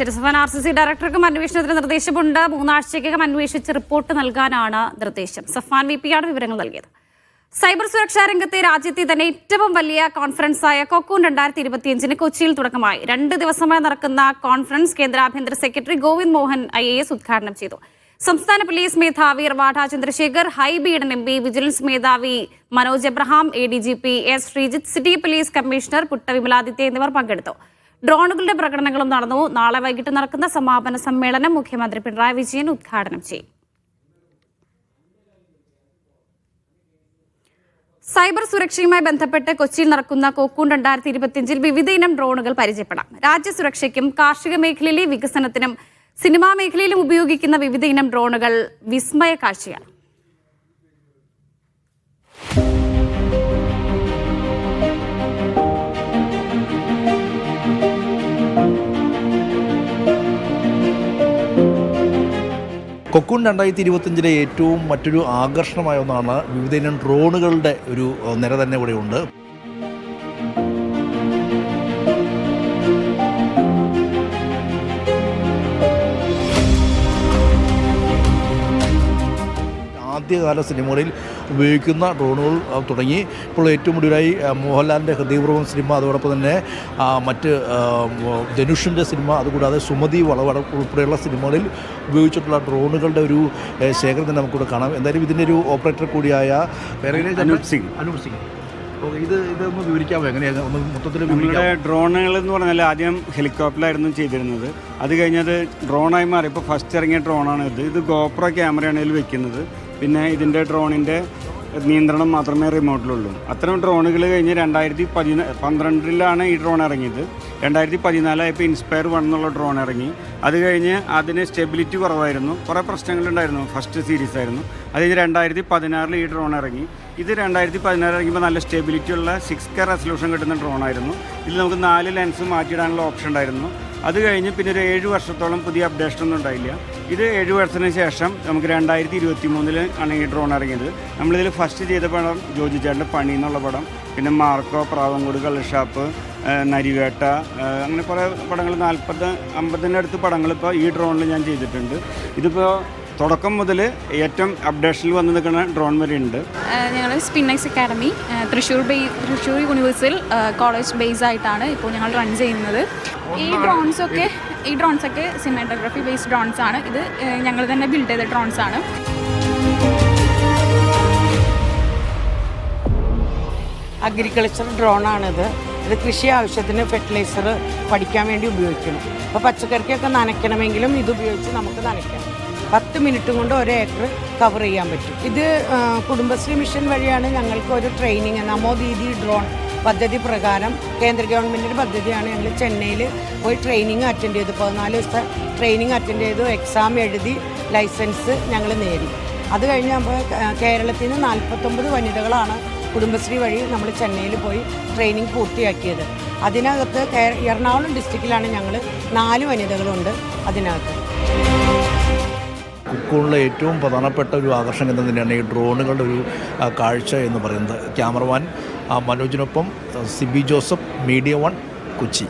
ശരി Safan R C C ഡയറക്ടർക്കും അന്വേഷണത്തിന് നിർദ്ദേശമുണ്ട്. മൂന്നാഴ്ചയ്ക്കകം അന്വേഷിച്ച് റിപ്പോർട്ട് നൽകാനാണ് നിർദ്ദേശം. സഫാൻ വി പിയാണ് വിവരങ്ങൾ നൽകിയത്. സൈബർ സുരക്ഷാ രംഗത്തെ രാജ്യത്തെ തന്നെ ഏറ്റവും വലിയ കോൺഫറൻസായ കൊക്കൂൺ രണ്ടായിരത്തി ഇരുപത്തിയഞ്ചിന് കൊച്ചിയിൽ തുടക്കമായി. രണ്ട് ദിവസമായി നടക്കുന്ന കോൺഫറൻസ് കേന്ദ്ര ആഭ്യന്തര secretary Govind Mohan I A S ഉദ്ഘാടനം ചെയ്തു. സംസ്ഥാന പോലീസ് മേധാവി Ravada Chandrasekhar Hibi Eden M P vigilance മേധാവി Manoj Abraham A D G P S Sreejith city police commissioner Putta Vimaladitya എന്നിവർ പങ്കെടുത്തു. ഡ്രോണുകളുടെ പ്രകടനങ്ങളും നടന്നു. നാളെ വൈകിട്ട് നടക്കുന്ന സമാപന സമ്മേളനം മുഖ്യമന്ത്രി പിണറായി വിജയൻ ഉദ്ഘാടനം ചെയ്യും. സൈബർ സുരക്ഷയുമായി ബന്ധപ്പെട്ട് കൊച്ചിയിൽ നടക്കുന്ന കോക്കൂൺ രണ്ടായിരത്തി ഇരുപത്തിയഞ്ചിൽ വിവിധ ഇനം ഡ്രോണുകൾ പരിചയപ്പെടാം. രാജ്യസുരക്ഷയ്ക്കും കാർഷിക മേഖലയിലെ വികസനത്തിനും സിനിമാ മേഖലയിലും ഉപയോഗിക്കുന്ന വിവിധ ഇനം ഡ്രോണുകൾ വിസ്മയ കാഴ്ചയാണ്. കൊക്കൂൺ രണ്ടായിരത്തി ഇരുപത്തഞ്ചിലെ ഏറ്റവും മറ്റൊരു ആകർഷണമായ ഒന്നാണ് വിവിധ ഇനം ഡ്രോണുകളുടെ ഒരു നിര തന്നെ ഇവിടെ ആദ്യകാല സിനിമകളിൽ ഉപയോഗിക്കുന്ന ഡ്രോണുകൾ തുടങ്ങി. ഇപ്പോൾ ഏറ്റവും ഒടുവിലായി ആ, മോഹൻലാലിന്റെ ഹൃദയപൂർവം സിനിമ അതോടൊപ്പം തന്നെ മറ്റ് ധനുഷിന്റെ സിനിമ അതുകൂടാതെ സുമതി വളവട ഉൾപ്പെടെയുള്ള സിനിമകളിൽ ഉപയോഗിച്ചിട്ടുള്ള ഡ്രോണുകളുടെ ഒരു ശേഖരം തന്നെ നമുക്കിവിടെ കാണാം. എന്തായാലും ഇതിന്റെ ഒരു ഓപ്പറേറ്റർ കൂടിയായ അനൂപ് സിംഗ്. അനൂപ് സിംഗ്. ഇത് ഇതൊന്ന് വിവരിക്കാമോ? എങ്ങനെയാണ്? ഒന്ന് മൊത്തത്തിൽ നമ്മുടെ ഡ്രോണുകൾ എന്ന് പറഞ്ഞാൽ ആദ്യം ഹെലികോപ്റ്ററായിരുന്നു ചെയ്തിരുന്നത്. അത് കഴിഞ്ഞത് ഡ്രോണായി മാറി. ഇപ്പോൾ ഫസ്റ്റ് ഇറങ്ങിയ ഡ്രോണാണ് ഇത്. ഇത് ഗോപ്രോ ക്യാമറയാണ് ഇതിൽ വെക്കുന്നത്. പിന്നെ ഇതിന്റെ ഡ്രോണിന്റെ നിയന്ത്രണം മാത്രമേ റിമോട്ടിലുള്ളൂ അത്തരം ഡ്രോണുകൾ കഴിഞ്ഞ് രണ്ടായിരത്തി പതിന പന്ത്രണ്ടിലാണ് ഈ ഡ്രോൺ ഇറങ്ങിയത്. രണ്ടായിരത്തി പതിനാലായപ്പോൾ ഇൻസ്പയർ വൺ എന്നുള്ള ഡ്രോൺ ഇറങ്ങി. അത് കഴിഞ്ഞ് അതിന് സ്റ്റെബിലിറ്റി കുറവായിരുന്നു. കുറേ പ്രശ്നങ്ങളുണ്ടായിരുന്നു. ഫസ്റ്റ് സീരീസ് ആയിരുന്നു. അത് കഴിഞ്ഞ് രണ്ടായിരത്തി പതിനാറിൽ ഈ ഡ്രോൺ ഇറങ്ങി. ഇത് രണ്ടായിരത്തി പതിനാറ് ഇറങ്ങിയപ്പോൾ നല്ല സ്റ്റെബിലിറ്റി ഉള്ള സിക്സ് കെ റെസൊല്യൂഷൻ കിട്ടുന്ന ഡ്രോൺ ആയിരുന്നു. ഇതിൽ നമുക്ക് നാല് ലെൻസ് മാറ്റിയിടാനുള്ള ഓപ്ഷൻ ഉണ്ടായിരുന്നു. അത് കഴിഞ്ഞ് പിന്നെ ഒരു ഏഴ് വർഷത്തോളം പുതിയ അപ്ഡേഷൻ ഒന്നും ഉണ്ടായില്ല. ഇത് ഏഴ് വർഷത്തിന് ശേഷം നമുക്ക് രണ്ടായിരത്തി ഇരുപത്തി മൂന്നിൽ ആണ് ഈ ഡ്രോൺ ഇറങ്ങിയത്. നമ്മളിതിൽ ഫസ്റ്റ് ചെയ്ത പടം ജോജി ചേട്ടന്റെ പണി എന്നുള്ള പടം. പിന്നെ മാർക്കോ പ്രാവങ്കോട് കള്ളുഷാപ്പ് നരിവേട്ട അങ്ങനെ കുറേ പടങ്ങൾ നാൽപ്പത് അമ്പതിന്റെ അടുത്ത് പടങ്ങൾ ഇപ്പോൾ ഈ ഡ്രോണിൽ ഞാൻ ചെയ്തിട്ടുണ്ട്. ഇതിപ്പോൾ തുടക്കം മുതൽ ഏറ്റവും അപ്ഡേഷനിൽ വന്ന് നിൽക്കുന്ന ഡ്രോൺ വരെ ഉണ്ട്. ഞങ്ങൾ സ്പിന്നെക്സ് അക്കാഡമി തൃശ്ശൂർ ബേ തൃശ്ശൂർ യൂണിവേഴ്സിൽ കോളേജ് ബേസ് ആയിട്ടാണ് ഇപ്പോൾ ഞങ്ങൾ റൺ ചെയ്യുന്നത്. ഈ ഡ്രോൺസ് ഒക്കെ ഈ ഡ്രോൺസ് ഒക്കെ സിനിമാറ്റോഗ്രാഫി ബേസ്ഡ് ഡ്രോൺസ് ആണ്. ഇത് ഞങ്ങൾ തന്നെ ബിൽഡ് ചെയ്ത ഡ്രോൺസ് ആണ്. അഗ്രികൾച്ചർ ഡ്രോണാണിത് ഇത് കൃഷി ആവശ്യത്തിന് ഫെർട്ടിലൈസർ പഠിക്കാൻ വേണ്ടി ഉപയോഗിക്കണം അപ്പോൾ പച്ചക്കറിക്കൊക്കെ നനയ്ക്കണമെങ്കിലും ഇത് ഉപയോഗിച്ച് നമുക്ക് നനയ്ക്കാം. പത്ത് മിനിറ്റ് കൊണ്ട് ഒരു ഏക്കർ കവർ ചെയ്യാൻ പറ്റും. ഇത് കുടുംബശ്രീ മിഷൻ വഴിയാണ് ഞങ്ങൾക്ക് ഒരു ട്രെയിനിങ് നമോ ദീദി ഡ്രോൺ പദ്ധതി പ്രകാരം കേന്ദ്ര ഗവൺമെന്റിന്റെ പദ്ധതിയാണ് ഞങ്ങൾ ചെന്നൈയിൽ പോയി ട്രെയിനിങ് അറ്റൻഡ് ചെയ്തു പതിനാല് ദിവസത്തെ ട്രെയിനിങ് അറ്റൻഡ് ചെയ്തു. എക്സാം എഴുതി ലൈസൻസ് ഞങ്ങൾ നേടി. അത് കഴിഞ്ഞ് നമ്മൾ കേരളത്തിൽ നിന്ന് നാൽപ്പത്തൊമ്പത് വനിതകളാണ് കുടുംബശ്രീ വഴി നമ്മൾ ചെന്നൈയിൽ പോയി ട്രെയിനിങ് പൂർത്തിയാക്കിയത്. അതിനകത്ത് എറണാകുളം ഡിസ്ട്രിക്റ്റിലാണ് ഞങ്ങൾ നാല് വനിതകളുണ്ട് അതിനകത്ത്. കുക്കൂണിലെ ഏറ്റവും പ്രധാനപ്പെട്ട ഒരു ആകർഷണം എന്ന് തന്നെയാണ് ഈ ഡ്രോണുകളുടെ ഒരു കാഴ്ച എന്ന് പറയുന്നത്. ക്യാമറമാൻ മനോജിനൊപ്പം സിബി ജോസഫ് മീഡിയ വൺ കൊച്ചി.